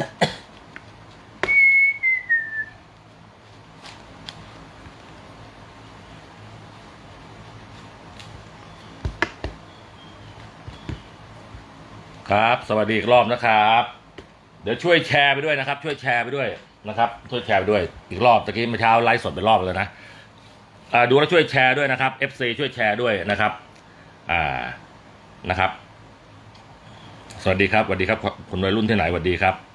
ครับ สวัสดีอีกรอบนะครับ เดี๋ยวช่วยแชร์ไปด้วยนะครับ ช่วยแชร์ไปด้วยนะครับ ช่วยแชร์ไปด้วยอีกรอบตะกี้เมื่อเช้าไลฟ์สดไปรอบเลยนะอ่าดูแล้วช่วยแชร์ด้วยนะครับ FC ช่วยแชร์ด้วยนะครับอ่านะครับ สวัสดีครับสวัสดีครับคุณวัยรุ่นที่ไหนสวัสดีครับ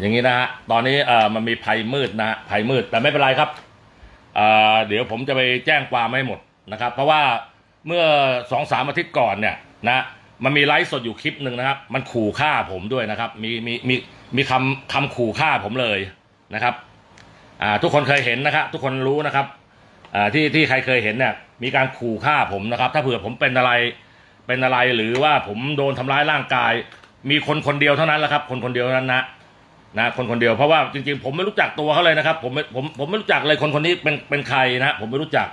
อย่างนี้นะฮะตอนนี้เอ่อมันมีภัยมืดนะภัยมืดแต่ไม่เป็นไรครับเอ่อเดี๋ยวผมจะไปแจ้งความให้หมดนะครับ เพราะว่าเมื่อสองสามอาทิตย์ก่อนเนี่ยนะมันมีไลฟ์สดอยู่คลิปหนึ่งนะครับ มันขู่ฆ่าผมด้วยนะครับ มีมีมีมีคำคำขู่ฆ่าผมเลยนะครับอ่าทุกคนเคยเห็นนะครับ ทุกคนรู้นะครับอ่าที่ที่ใครเคยเห็นเนี่ยมีการขู่ฆ่าผมนะครับ ถ้าเผื่อผมเป็นอะไรเป็นอะไรหรือว่าผมโดนทำร้ายร่างกาย มีคนคนเดียวเท่านั้นแหละครับ คนคนเดียวนั้นนะ นะคนคนเดียวเพราะว่าจริงๆ ผมไม่รู้จักตัวเขาเลยนะครับผมไม่ผมผมไม่รู้จักเลยคนคนนี้เป็นเป็นใครนะผมไม่รู้จัก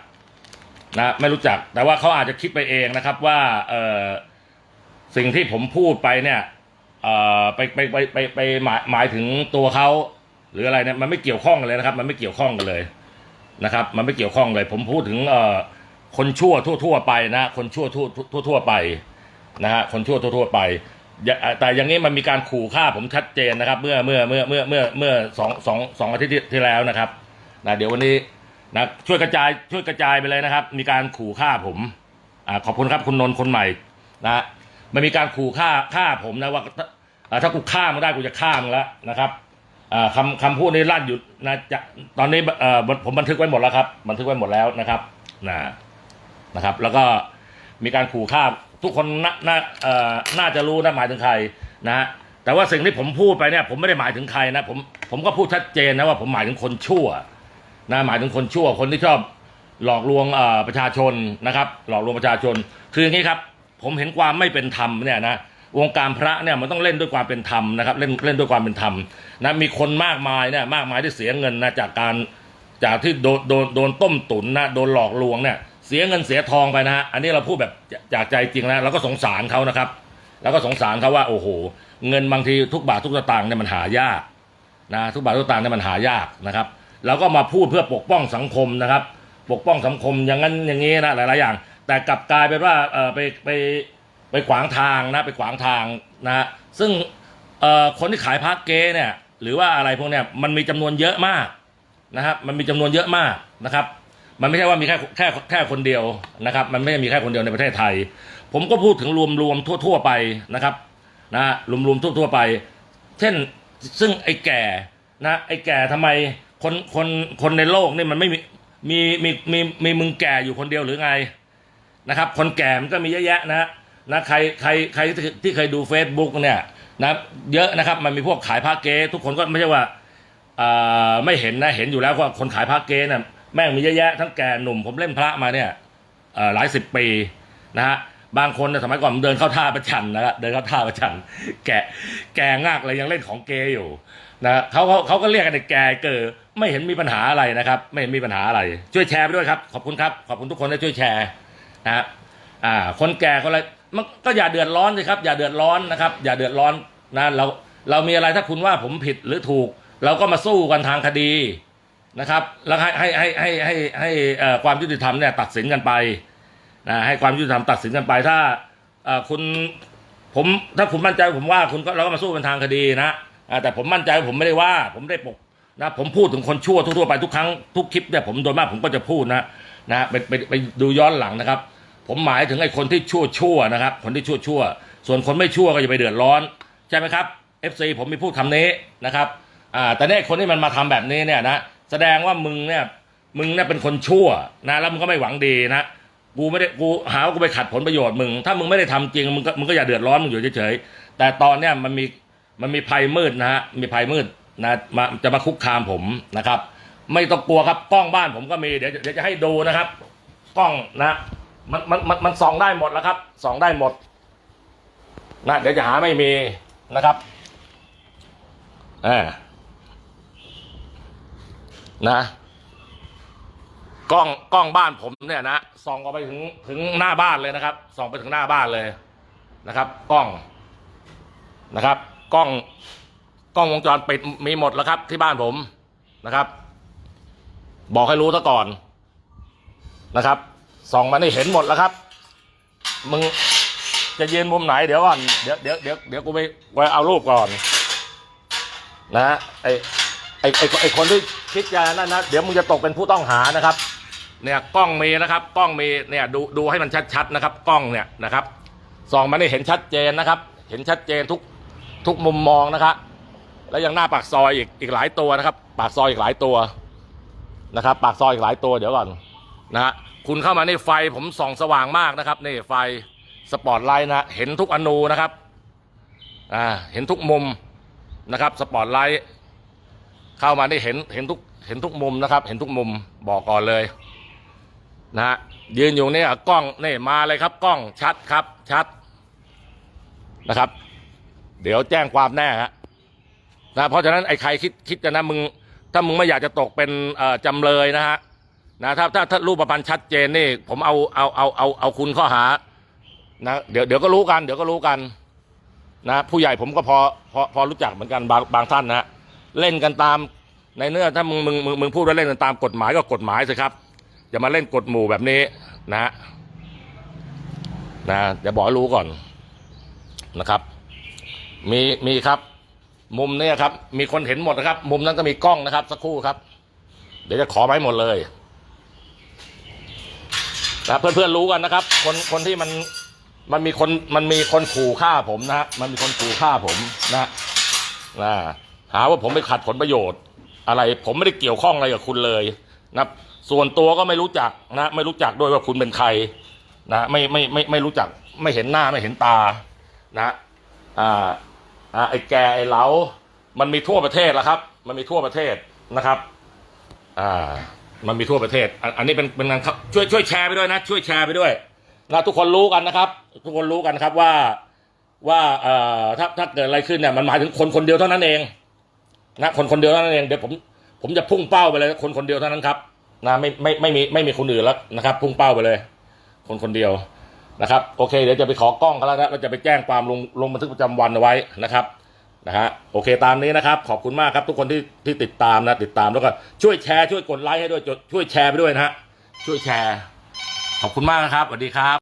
นะไม่รู้จัก แต่ว่าเขาอาจจะคิดไปเองนะครับว่าเออสิ่งที่ผมพูดไปเนี่ยเออไปไปไปไปไปหมายหมายถึงตัวเขาหรืออะไรเนี่ยมันไม่เกี่ยวข้องกันเลยนะครับ มันไม่เกี่ยวข้องกันเลยนะครับ มันไม่เกี่ยวข้องเลย ผมพูดถึงเออคนชั่วทั่วทั่วๆไปนะ คนชั่วทั่วทั่วทั่วไปนะฮะคนชั่วทั่วทั่วๆไป อย่าแต่อย่างนี้มันมีการขู่ฆ่าผมชัดเจนนะครับ เมื่อเมื่อเมื่อเมื่อเมื่อเมื่อสองสองสองอาทิตย์ที่แล้วนะครับนะเดี๋ยววันนี้นะช่วยกระจายช่วยกระจายไปเลยนะครับ มีการขู่ฆ่าผมอ่าขอบคุณครับคุณนนท์คนใหม่นะมันมีการขู่ฆ่าฆ่าผมนะว่าถ้าอ่าถ้ากูฆ่ามึงได้กูจะฆ่ามึงแล้วนะครับอ่าคำคำพูดนี้ลั่นอยู่นะจะตอนนี้เอ่อผมบันทึกไว้หมดแล้วครับ บันทึกไว้หมดแล้วนะครับนะนะครับ แล้วก็มีการขู่ฆ่า ทุกคนน่าน่าเอ่อน่าจะรู้นะหมายถึงใครนะฮะแต่ว่าสิ่งที่ผมพูดไปเนี่ยผมไม่ได้หมายถึงใครนะผมผมก็พูดชัดเจนนะว่าผมหมายถึงคนชั่วนะหมายถึงคนชั่วคนที่ชอบหลอกลวงประชาชนนะครับ หลอกลวงประชาชน คืออย่างนี้ครับ ผมเห็นความไม่เป็นธรรมเนี่ยนะวงการพระเนี่ยมันต้องเล่นด้วยความเป็นธรรมนะครับเล่นเล่นด้วยความเป็นธรรมนะมีคนมากมายเนี่ยมากมายที่เสียเงินนะจากการจากที่โดนโดนโดนต้มตุ๋นนะโดนหลอกลวงเนี่ย เสียเงินเสียทองไปนะฮะอันนี้เราพูดแบบจากใจจริงนะเราก็สงสารเขานะครับ แล้วก็สงสารเขาว่าโอ้โห เงินบางทีทุกบาททุกสตางค์เนี่ยมันหายากนะทุกบาททุกสตางค์เนี่ยมันหายากนะครับเราก็มาพูดเพื่อปกป้องสังคมนะครับ ปกป้องสังคมอย่างนั้นอย่างนี้นะหลายๆอย่าง แต่กลับกลายเป็นว่าเออไปไปไปขวางทางนะไปขวางทางนะฮะซึ่งเอ่อคนที่ขายพระเกเนี่ยหรือว่าอะไรพวกเนี้ยมันมีจำนวนเยอะมากนะครับมันมีจำนวนเยอะมากนะครับ มันไม่ใช่ว่ามีแค่แค่แค่คนเดียวนะครับ มันไม่ได้มีแค่คนเดียวในประเทศไทย ผมก็พูดถึงรวมๆทั่ว ๆ ไปนะครับนะรวมๆทั่ว ๆ ไป เช่นซึ่งไอ้แก่นะไอ้แก่ทำไมคนคนคนในโลกนี่มันไม่มีมีมีมีมีมึงแก่อยู่คนเดียวหรือไงนะครับ คนแก่มันก็มีเยอะแยะนะนะใครใครใครที่เคยดู Facebook เนี่ยนะเยอะนะครับมันมีพวกขายผ้าเก๊ทุกคนก็ไม่ใช่ว่าอ่าไม่เห็นนะเห็นอยู่แล้วว่าคนขายผ้าเก๊น่ะ แม่งมีเยอะแยะทั้งแก่หนุ่มผมเล่นพระมาเนี่ยหลายสิบปีนะฮะบางคนสมัยก่อนผมเดินเข้าท่าประชันนะฮะเดินเข้าท่าประชัน แก่แก่งากเลยยังเล่นของเกย์อยู่นะเขาเขาเขาก็เรียกกันแก่เกิดไม่เห็นมีปัญหาอะไรนะครับ ไม่เห็นมีปัญหาอะไร ช่วยแชร์ไปด้วยครับ ขอบคุณครับ ขอบคุณทุกคนที่ช่วยแชร์นะฮะอ่าคนแก่คนอะไรมันก็อย่าเดือดร้อนสิครับ อย่าเดือดร้อนนะครับ อย่าเดือดร้อนนะเราเรามีอะไรถ้าคุณว่าผมผิดหรือถูก เราก็มาสู้กันทางคดี นะครับ แล้วให้ให้ให้ให้ให้ให้ความยุติธรรมเนี่ยตัดสินกันไปนะให้ความยุติธรรมตัดสินกันไปถ้าคุณผมถ้าคุณมั่นใจผมว่าคุณก็เราก็มาสู้กันทางคดีนะแต่ผมมั่นใจว่าผมไม่ได้ว่า ผมได้ปกนะผมพูดถึงคนชั่วทั่วๆไปทุกครั้งทุกคลิปเนี่ยผมโดยมากผมก็จะพูดนะนะไปไปไปดูย้อนหลังนะครับ ผมหมายถึงไอ้คนที่ชั่วชั่วนะครับ คนที่ชั่วชั่วส่วนคนไม่ชั่วก็อย่าไปเดือดร้อน ใช่ไหมครับ FC ผมมีพูดคำนี้นะครับอ่าแต่เนี่ยคนที่มันมาทำแบบนี้เนี่ยนะ แสดงว่ามึงเนี่ยมึงเนี่ยเป็นคนชั่วนะแล้วมึงก็ไม่หวังดีนะกูไม่ได้กูหาว่ากูไปขัดผลประโยชน์มึง ถ้ามึงไม่ได้ทำจริงมึงก็มึงก็อย่าเดือดร้อนมึงอยู่เฉยๆแต่ตอนเนี้ยมันมีมันมีภัยมืดนะฮะมีภัยมืดนะมาจะมาคุกคามผมนะครับ ไม่ต้องกลัวครับกล้องบ้านผมก็มีเดี๋ยวเดี๋ยวจะให้ดูนะครับ กล้องนะมันมันมันมันส่องได้หมดแล้วครับส่องได้หมดนะเดี๋ยวจะหาไม่มีนะครับอ่า นะกล้องกล้องบ้านผมเนี่ยนะส่องออกไปถึงถึงหน้าบ้านเลยนะครับส่องไปถึงหน้าบ้านเลยนะครับ กล้องนะครับ กล้องกล้องวงจรปิดมีหมดแล้วครับ ที่บ้านผมนะครับ บอกให้รู้ซะก่อนนะครับส่องมานี่เห็นหมดแล้วครับ มึงจะยืนมุมไหนเดี๋ยวก่อนเดี๋ยวเดี๋ยวเดี๋ยวเดี๋ยวกูไปไปเอารูปก่อน นะไอ ไอไอไอคนที่คิดจะนั่นนะเดี๋ยวมึงจะตกเป็นผู้ต้องหานะครับ เนี่ยกล้องมีนะครับกล้องมีเนี่ยดูดูให้มันชัดๆนะครับ กล้องเนี่ยนะครับส่องมานี่เห็นชัดเจนนะครับ เห็นชัดเจนทุกทุกมุมมองนะครับแล้วยังหน้าปากซอยอีกอีกหลายตัวนะครับ ปากซอยอีกหลายตัวนะครับ ปากซอยอีกหลายตัวเดี๋ยวก่อนนะฮะคุณเข้ามาในไฟผมส่องสว่างมากนะครับนี่ไฟสปอตไลท์นะเห็นทุกอนูนะครับอ่าเห็นทุกมุมนะครับสปอตไลท์ เข้ามานี่เห็นเห็นทุกเห็นทุกมุมนะครับ เห็นทุกมุมบอกก่อนเลยนะฮะยืนอยู่เนี่ยกล้องนี่มาเลยครับ กล้องชัดครับชัดนะครับ เดี๋ยวแจ้งความแน่ฮะนะเพราะฉะนั้นไอ้ใครคิดคิดกันนะมึงถ้ามึงไม่อยากจะตกเป็นอ่อจำเลยนะฮะนะถ้าถ้าถ้ารูปประพันธ์ชัดเจนนี่ ผมเอาเอาเอาเอาเอาคุณข้อหานะเดี๋ยวเดี๋ยวก็รู้กัน เดี๋ยวก็รู้กัน นะ ผู้ใหญ่ผมก็พอพอพอรู้จักเหมือนกันบางบางท่านนะฮะ เล่นกันตามในเนื้อถ้ามึงมึงมึงมึงพูดว่าเล่นกันตามกฎหมายก็กฎหมายสิครับ อย่ามาเล่นกฎหมู่แบบนี้นะฮะนะจะบอกรู้ก่อนนะครับ มีมีครับ มุมนี้ครับ มีคนเห็นหมดนะครับ มุมนั้นก็มีกล้องนะครับ สักครู่ครับ เดี๋ยวจะขอไว้หมดเลยนะเพื่อนๆรู้กันนะครับ คนคนที่มันมันมีคนมันมีคนขู่ฆ่าผมนะฮะมันมีคนขู่ฆ่าผมนะนะ หาว่าผมไปขัดผลประโยชน์ อะไรผมไม่ได้เกี่ยวข้องอะไรกับคุณเลยนะส่วนตัวก็ไม่รู้จักนะไม่รู้จักด้วยว่าคุณเป็นใครนะไม่ไม่ไม่ไม่รู้จักไม่เห็นหน้าไม่เห็นตานะอ่าอ่าไอ้แกไอ้เหลามันมีทั่วประเทศแล้วครับ มันมีทั่วประเทศนะครับอ่ามันมีทั่วประเทศอันอันนี้เป็นเป็นงานครับช่วยช่วยแชร์ไปด้วยนะ ช่วยแชร์ไปด้วยนะทุกคนรู้กันนะครับ ทุกคนรู้กันครับว่าว่าเอ่อถ้าถ้าเกิดอะไรขึ้นเนี่ยมันหมายถึงคนคนเดียวเท่านั้นเอง นะคนคนเดียวเท่านั้นเองเดี๋ยวผมผมจะพุ่งเป้าไปเลย คนคนเดียวเท่านั้นครับนะไม่ไม่ไม่มีไม่มีคนอื่นแล้วนะครับ พุ่งเป้าไปเลย คนคนเดียวนะครับ โอเค เดี๋ยวจะไปขอกล้องกันแล้วนะเราจะไปแจ้งความลงลงบันทึกประจำวันเอาไว้นะครับนะฮะโอเคตามนี้นะครับ ขอบคุณมากครับทุกคนที่ที่ติดตามนะ ติดตามแล้วก็ช่วยแชร์ช่วยกดไลค์ให้ด้วยช่วยแชร์ไปด้วยนะฮะช่วยแชร์ ขอบคุณมากนะครับสวัสดีครับ